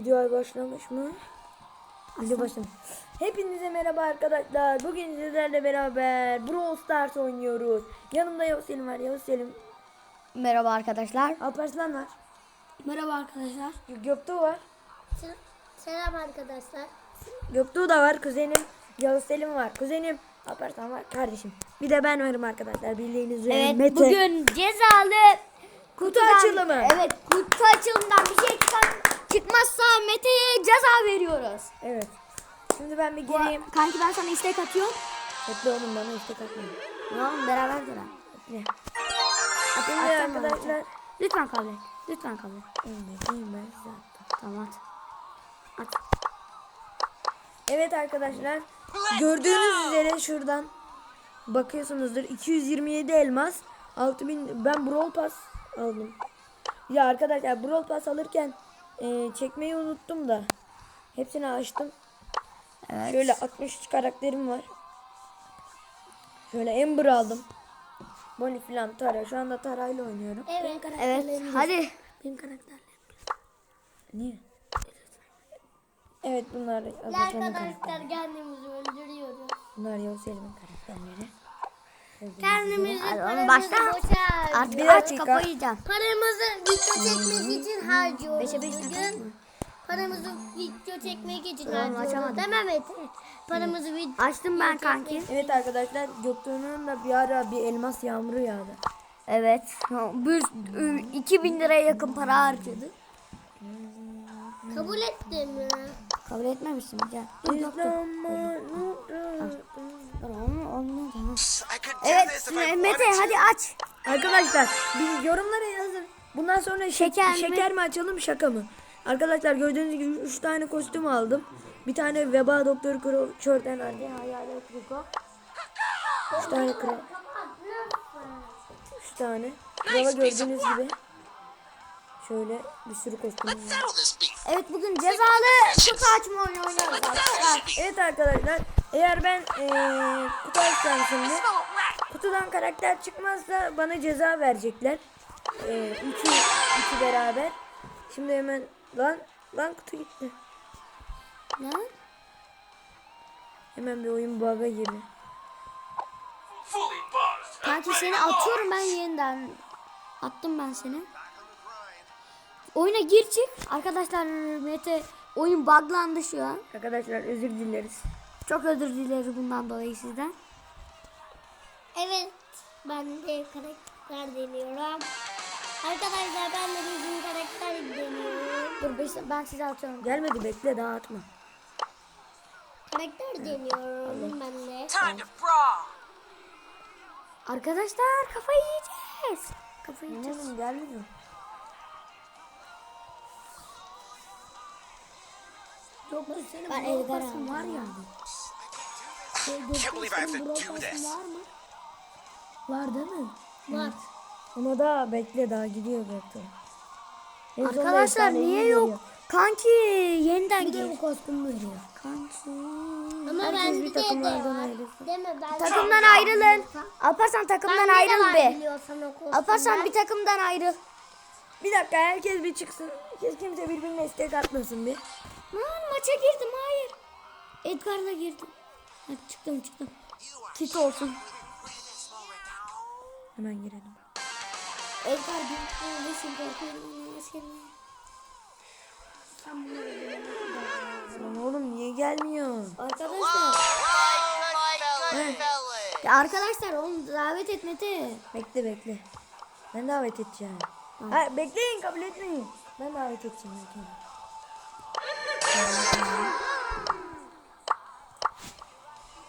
Video başlamış mı? Video başlamış. Hepinize merhaba arkadaşlar. Bugün sizlerle beraber Brawl Stars oynuyoruz. Yanımda Yavuz Selim var. Yavuz Selim. Merhaba arkadaşlar. Alparslan var. Merhaba arkadaşlar. Göktuğ var. Selam arkadaşlar. Göktuğ da var. Kuzenim Yavuz Selim var. Kuzenim Alparslan var. Kardeşim. Bir de ben varım arkadaşlar. Bildiğiniz üzere. Evet Mete. bugün cezalı Kutu açılımı. Evet kutu açılımından bir şey çıkan, çıkmazsa Mete'ye ceza veriyoruz. Evet. Şimdi ben bir Bu- geleyim. Kanki ben sana istek atıyorum. Mutlu olun bana istek atmayın. Oğlum beraber dur ha. Ne? Atayım arkadaşlar. Lütfen kabul et. Lütfen kabul et. Önündeyim ben size attım. Tamam at. At. Evet arkadaşlar. Gördüğünüz üzere şuradan bakıyorsunuzdur. 227 elmas. 6000 ben Brawl Pass aldım. Ya arkadaşlar Brawl Pass alırken e, çekmeyi unuttum da. Hepsini açtım. Evet. Şöyle 63 karakterim var. Şöyle Ember aldım. Bonnie filan Tara. Şu anda Tara ile oynuyorum. Evet. Evet hadi. Benim karakterlerim. Niye? Evet bunlar arkadaşlar kendimizi öldürüyoruz. Bunlar Yavuz Selim'in karakterleri. Kendimizi Hadi oğlum, paramızı başla. boşa Artık Bir aç dakika. kafayı yiyeceğim. Paramızı video çekmek için harcıyoruz Beşe beş bugün. yapalım? Paramızı video çekmek için Oğlum, harcıyoruz. açamadım. Mete? Paramızı video Açtım ben kanki. Evet arkadaşlar Göktuğ'un da bir ara bir elmas yağmuru yağdı. Evet. Bir, 2000 liraya yakın para harcadı. kabul ettim mi? Kabul etmemişsin do Evet Mete hadi aç. Arkadaşlar bir yorumlara yazın. Bundan sonra şeker, Şeker mi? şeker mi açalım şaka mı? Arkadaşlar gördüğünüz gibi 3 tane kostüm aldım. Bir tane veba doktor kro çörten harcı hayalet Rico. 3 tane kro. 3 tane. Krala gördüğünüz gibi. Şöyle bir sürü kostüm var. Evet bugün cezalı kutu açma oyunu oynuyoruz arkadaşlar. Evet arkadaşlar eğer ben eee kutu açsam şimdi kutudan karakter çıkmazsa bana ceza verecekler. Eee iki, iki beraber. Şimdi hemen lan lan kutu gitti. Ne? Hemen bir oyun bug'a girdi. Kanki seni atıyorum ben yeniden. Attım ben seni. Oyuna gir çık. Arkadaşlar Mete oyun buglandı şu an. Arkadaşlar özür dileriz. Çok özür dileriz bundan dolayı sizden. Evet. Ben de karakter deniyorum. Arkadaşlar ben de bizim karakter deniyorum. Dur beş- ben size atıyorum. Gelmedi bekle daha atma. Karakter deniyorum ben de. Arkadaşlar kafayı yiyeceğiz. Kafayı yiyeceğiz. Oğlum Yok senin Ben Pass'ın var ya. Can't believe I have to do this. Var mı? Var değil mi? Var. Ama daha bekle daha gidiyor. En sonunda Arkadaşlar niye yok? Kanki yeniden Bir de gir. bu kostüm veriyor. Kanki. Ama Herkes ben bir bir de de takımlardan var. ayrılsın. Değil mi? Ben Takımdan ayrılın. Alparslan takımdan de ayrıl be. Alparslan bir takımdan ayrıl. Bir dakika herkes bir çıksın. Hiç kimse birbirine istek atmasın bir. Lan maça girdim hayır. Edgar'la girdim. Hadi çıktım çıktım. Kit olsun. Hemen girelim. Edgar bir korkuyorum. Sen oğlum niye gelmiyor? Arkadaşlar. Ya arkadaşlar onu davet et Mete. Bekle bekle. Ben davet edeceğim. Ha, bekleyin kabul etmeyin. Ben davet edeceğim. bekleyin.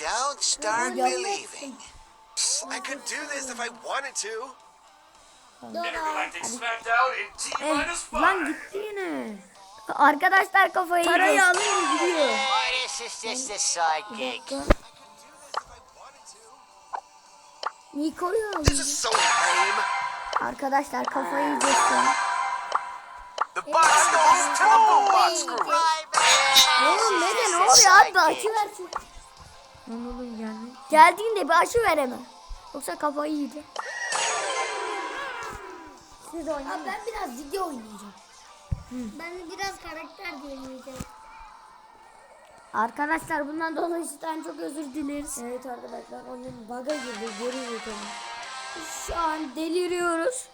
Don't start believing. I could do this if I wanted to. Galactic Smackdown in T minus Eh, lan gitti yine. Arkadaşlar kafayı Parayı yiyeceğiz. alınca gidiyor. This is just a sidekick. Niko'yu This alın. is so lame. Arkadaşlar kafayı yiyeceğiz Oğlum Mete ne oluyor abi açıver şu. Lan oğlum gelme. Geldiğinde bir aşı ver hemen. Yoksa kafayı yiyecek. Siz oynayın. ben biraz video oynayacağım. Ben biraz karakter deneyeceğim. Arkadaşlar bundan dolayı sizden çok özür dileriz. Evet arkadaşlar onun baga girdi geri zekalı. Şu an deliriyoruz.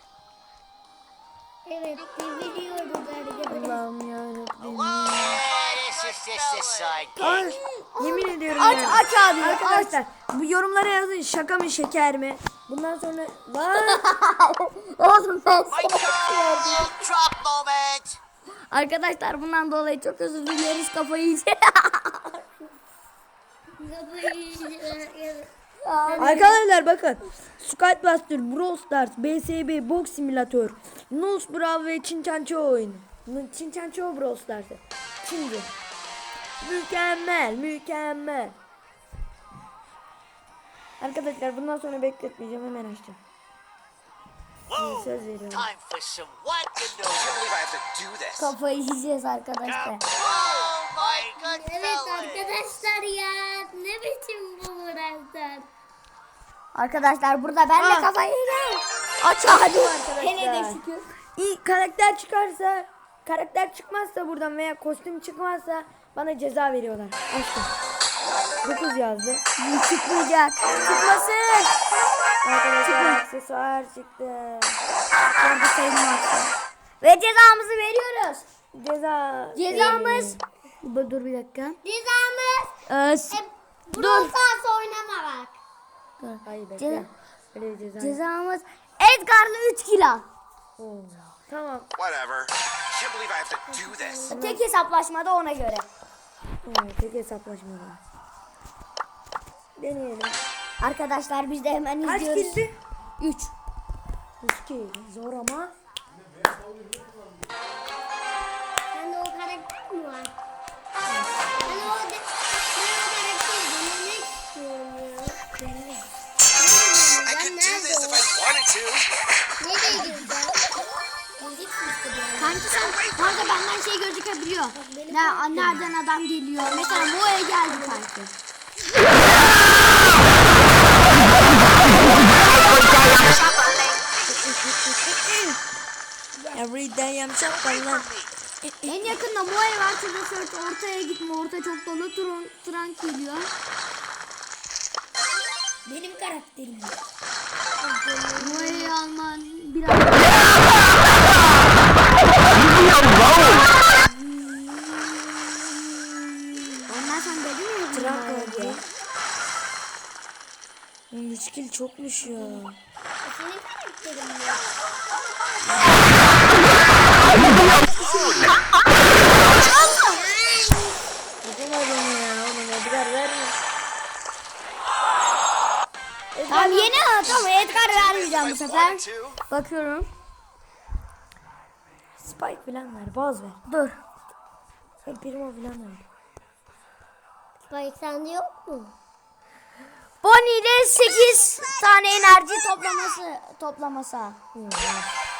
Evet, biliyoruz arkadaşlar. Allah'ım yarabbim. Ay, yemin ediyorum Aç ya. aç abi aç. Arkadaşlar bu yorumlara yazın şaka mı şeker mi? Bundan sonra lan Oğlum ben! Arkadaşlar bundan dolayı çok özür dileriz kafayı yiyeceğiz. Arkadaşlar bakın. Skype Blaster, Brawl Stars, BSB, Box Simulator, Nus Brawl ve Çinçanço oyunu. Çinçanço Brawl Stars'ı. Şimdi. Mükemmel, mükemmel. Arkadaşlar bundan sonra bekletmeyeceğim hemen açacağım. Whoa! Söz veriyorum. Kafayı yiyeceğiz arkadaşlar. Oh Evet arkadaşlar ya, ne biçim bu Muratlar? Arkadaşlar burada ben de Aa. kafayı yiyeceğim. Aç hadi. arkadaşlar. Hele de şükür. İyi karakter çıkarsa, karakter çıkmazsa buradan veya kostüm çıkmazsa bana ceza veriyorlar. Açtım. 9 yazdı. Çıkmayacak. Çıkmasın. Arkadaşlar aksesuar çıktı. Orada sayılmaz. Ve cezamızı veriyoruz. Ceza. Cezamız. Bu- Dur bir dakika. Cezamız Ee, s- e, Brawl Stars oynamamak. Hayır bekle. Ceza- Öyle bir ceza. cezamız Edgar'lı 3 kilo. Oo. Tamam. Whatever. Can't believe I have to do this. Tek hesaplaşmada ona göre. Oo, tek hesaplaşma var. Deneyelim. Arkadaşlar biz de hemen Kaç izliyoruz. kildi? 3. 2. Zor ama. Kanki sen bu arada benden şey gözükebiliyor. Ne, nereden adam geliyor. Mesela Moe geldi kanki. Every day I'm shopping. En yakında Moe var. Şurada search ortaya gitme. Orta çok dolu. Tron, Trunk geliyor. Benim karakterim. Moe'yi alman biraz... Ondan sonra dedim ya. Trak diye. Oğlum 3 kill çokmuş ya. Mi? Yapamadım ya oğlum Edgar verme. Tamam yeni al. Tamam Edgar vermeyeceğim bu sefer. Bakıyorum. Spike falan ver, baz ver. Dur. Hep primo falan ver. Spike sende yok mu? Bonnie'de 8 tane enerji toplaması toplaması.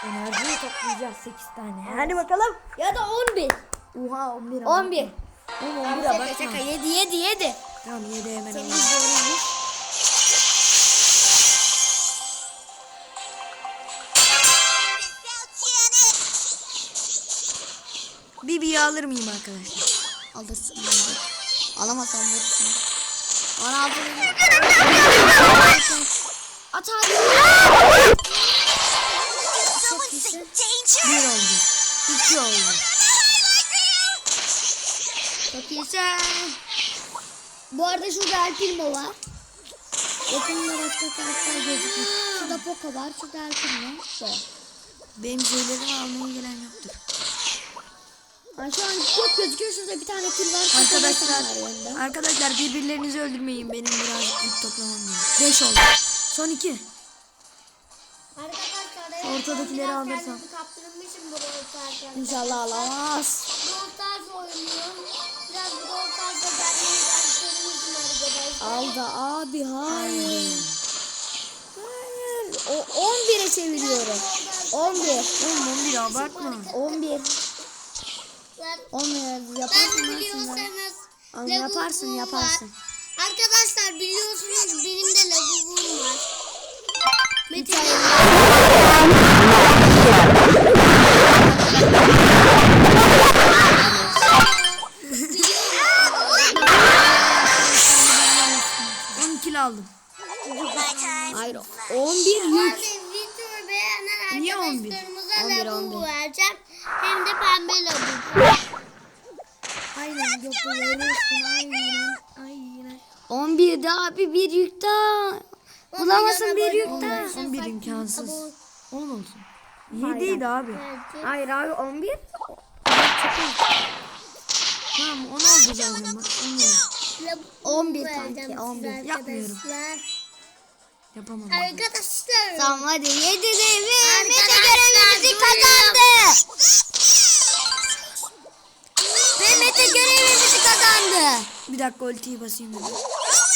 Enerjiyi toplayacağız 8 tane. Hadi bakalım. Ya da 11. Oha 11 ama. 11. Oğlum 11'e Şaka bakma. şaka 7 7 7. Tamam 7 hemen alalım. Bibi'yi alır mıyım arkadaşlar? Alırsın. bence. Alamazsan vurursun. Bana altı At abi. Çok iyisin. Bir oldu. İki oldu. Çok iyisin. Bu arada şurada El Primo var. Yakında başka karakter gözüküyor. Şurada Poco var. Şurada El Primo. Benim şeylerimi almaya gelen yoktur. Şu an çok gözüküyor. Şurada bir tane kil var. Arkadaşlar, arkadaşlar birbirlerinizi öldürmeyin. Benim birazcık yük toplamam lazım. 5 oldu. Son 2. Arkadaşlar Şu ortadakileri alırsam. İnşallah alamaz. Arkadaşlar. Aldı abi hayır. Hayır. O 11'e çeviriyorum. 11. Oğlum 11 abartma. 11 arkadaşlar. Olmuyor yaparsın. Ben biliyorsanız. Ay, yaparsın yaparsın. Var. Arkadaşlar biliyorsunuz benim de lavuğum var. Metin. kill aldım. Hayır 11 yük. Niye 11? 11 11. vereceğim. Hikaye- pembe lavuk. Aynen veriyorsun aynen aynen. 11'de abi bir yük daha. Bulamasın bir yük daha. 11 imkansız. 10 olsun. 7'ydi abi. Hayır abi 11. Tamam 10 oldu zaten bak. 10 oldu. 11 kanki 11. Yapmıyorum. Yapamam. Arkadaşlar. Tamam hadi 7'de ve Mete görevimizi kazandı. Ve Mete görevimizi kazandı. Bir dakika ultiyi basayım. ben.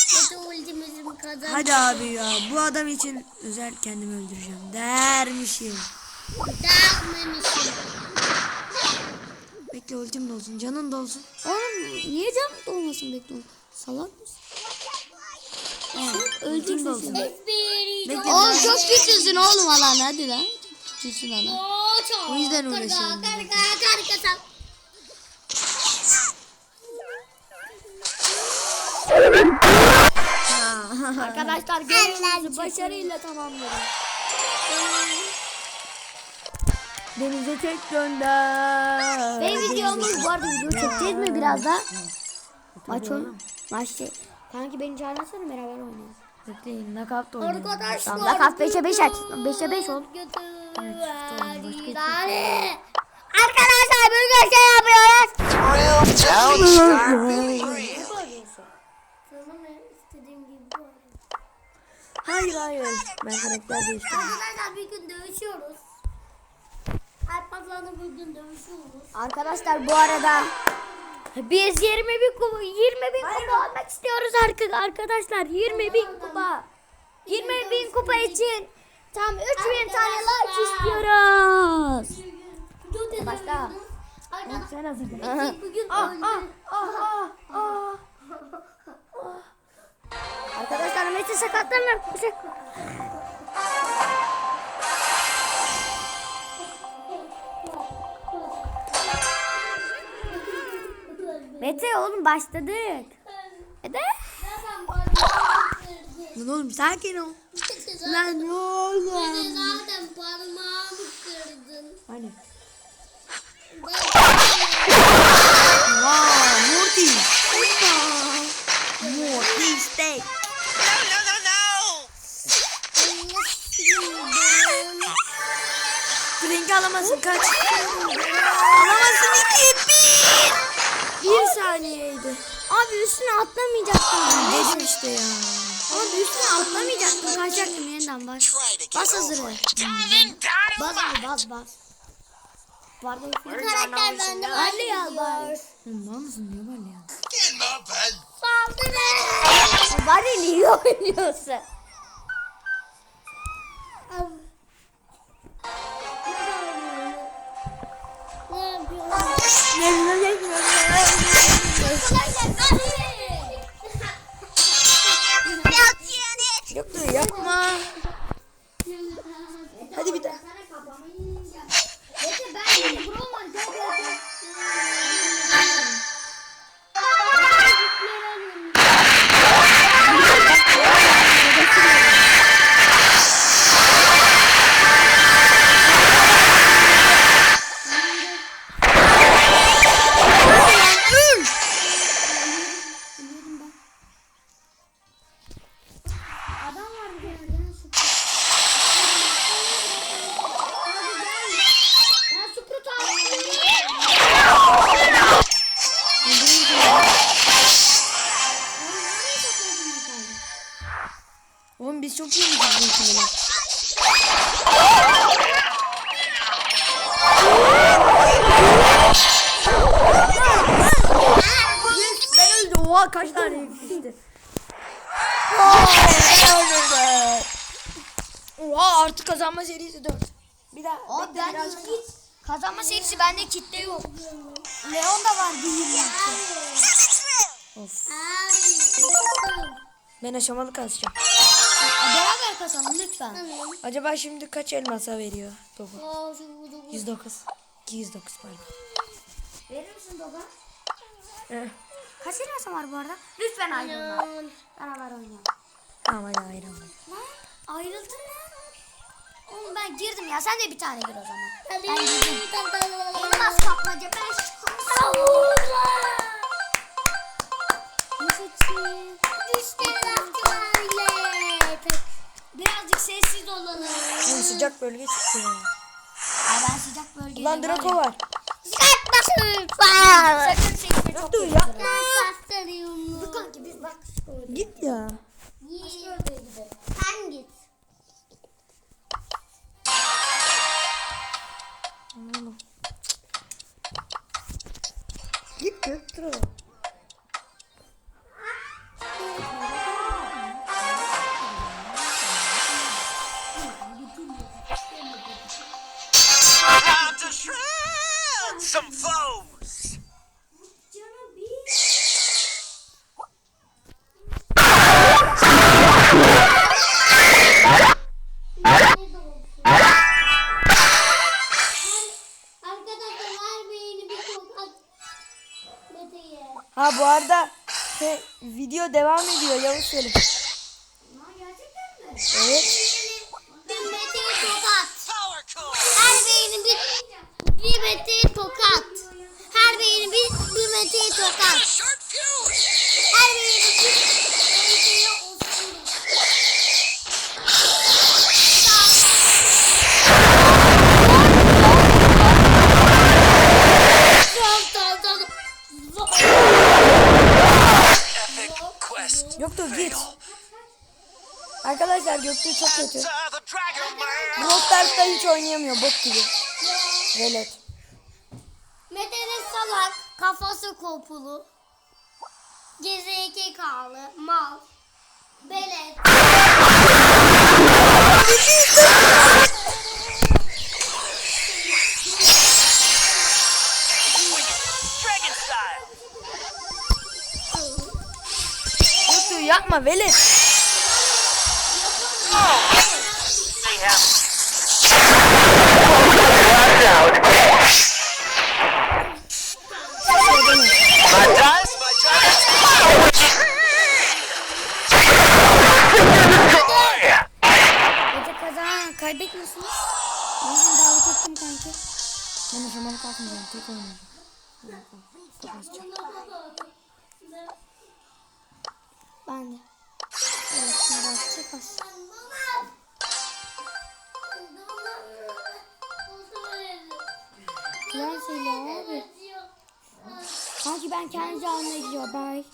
Kötü ultimizim kazandı. Hadi abi ya bu adam için özel kendimi öldüreceğim dermişim. Dağılmamışım. Bekle ultim de olsun canın da olsun. Oğlum niye canım dolmasın bekliyorum. Salak mısın? Ultim de olsun. Oğlum çok güçlüsün oğlum alan hadi lan. Güçlüsün alan. O yüzden uğraşıyorum. Karga karga karga. Arkadaşlar görevimizi başarıyla tamamladık. Denize tek gönder. Ve videomuz arada video çekeceğiz mi biraz da? Maç. Maç şey. Kanki beni çağırsana beraber oynayalım. Bekleyin nakavt oynayalım. Arkadaşlar. Tamam da kalk 5'e 5 aç. 5'e 5 ol. Arkadaşlar bugün şey yapıyoruz. Hayır hayır. Ben karakter değiştirdim. Arkadaşlar bir gün dövüşüyoruz. Alpazlarla bir gün dövüşüyoruz. Arkadaşlar bu arada biz 20 bin kupa 20 bin kupa almak istiyoruz arka- arkadaşlar 20 bin kupa 20 bin kupa için tam 3 bin tane like istiyoruz. Başla. Sen hazır. bugün öldü. Arkadaşlar Mete sakatlanır. Mete oğlum başladık. Kırdın. Lan oğlum sakin ol. Lan ne oldu? Zaten parmağımı kırdın. Hani? Wow, Morty. Morty steak. No, no, no, no! Frank'i alamazsın kaç. alamazsın iki bir. Bir saniyeydi. Abi üstüne atlamayacaktım. Dedim işte ya. Abi üstüne atlamayacaktım. Kaçacaktım yeniden bas. Bas darling, Bas abi bas bas. Pardon. Bu karakter bende var. Hadi ya bas. Oğlum mal mısın diyor böyle ya. My bed. Saldırın. Bari niye oynuyorsun? Ne yapıyorsun? Yoktu yapma. Hadi bir daha. Kaç tane yetişti. Oha artık kazanma serisi 4. Bir daha. Abi ben hiç kazanma serisi bende kitle yok. Leon da var bir Of. Ben aşamalı kazacağım. Beraber kazanalım lütfen. Acaba şimdi kaç elmasa veriyor? 9. Aa, şu- şu- 109. 209 pardon. Verir misin Doga? Eh, Kaç elmasın var bu arada? Lütfen ayrılma. Beraber oynayalım. Tamam hadi ayrılmayın. Lan ayrıldın lan. Oğlum ben girdim ya. Sen de bir tane gir o zaman. Ben girdim. Elmas. Kapmaca. Ben. Birazcık sessiz olalım. Oğlum sıcak bölge çıktı ya. Aa, ben sıcak bölgede Lan Draco var. Sakın sesini çok Dur ya. Bastırıyorum. Dur kanki biz bak. Git ya. Sen git. Git götür. Göktuğ çok kötü. Brawl Stars'ta hiç oynayamıyor bot gibi. Velet. Mete'nin salak, kafası kopulu, mal, belet. Dragon style. Göktuğ yapma Velet. Ben de şamanı kalkmayacağım tek oynayacağım. Ben de. Evet şimdi artık az. Plan söyle abi. Kanki ben kendi canına gidiyor. Bye.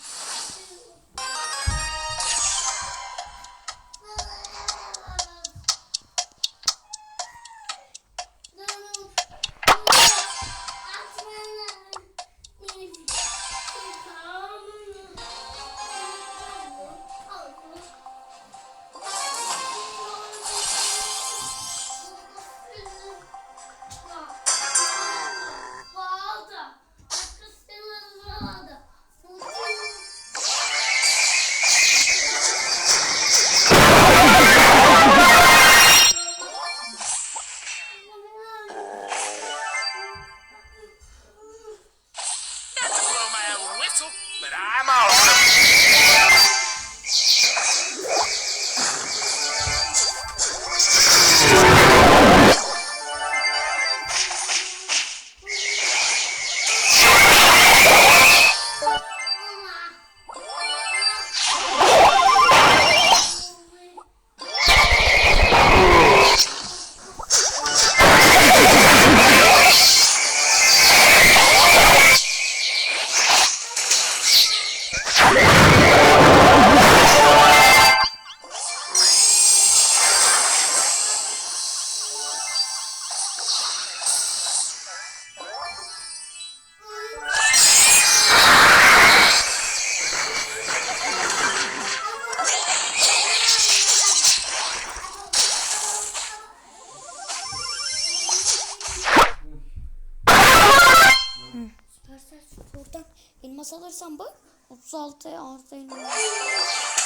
Elmas alırsam bak 36 artı elmas.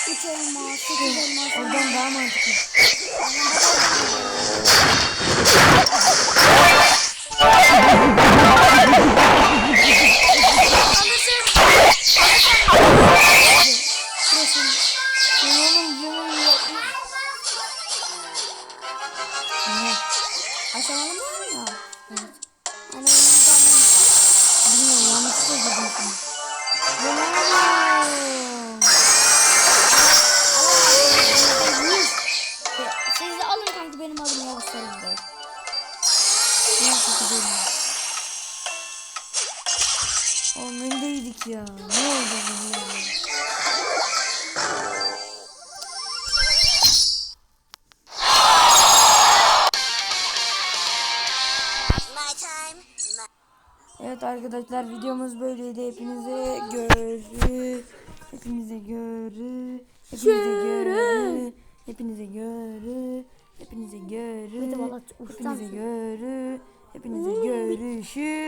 3 elmas, 8 elmas. Oradan daha mantıklı. öndeydik ya. Ne oldu ya? Evet arkadaşlar videomuz böyleydi. Hepinize görü. Hepinize görü. Hepinize görü. Hepinize görü. Hepinize görü. Hepinize görü. Hepinize görüşürüz.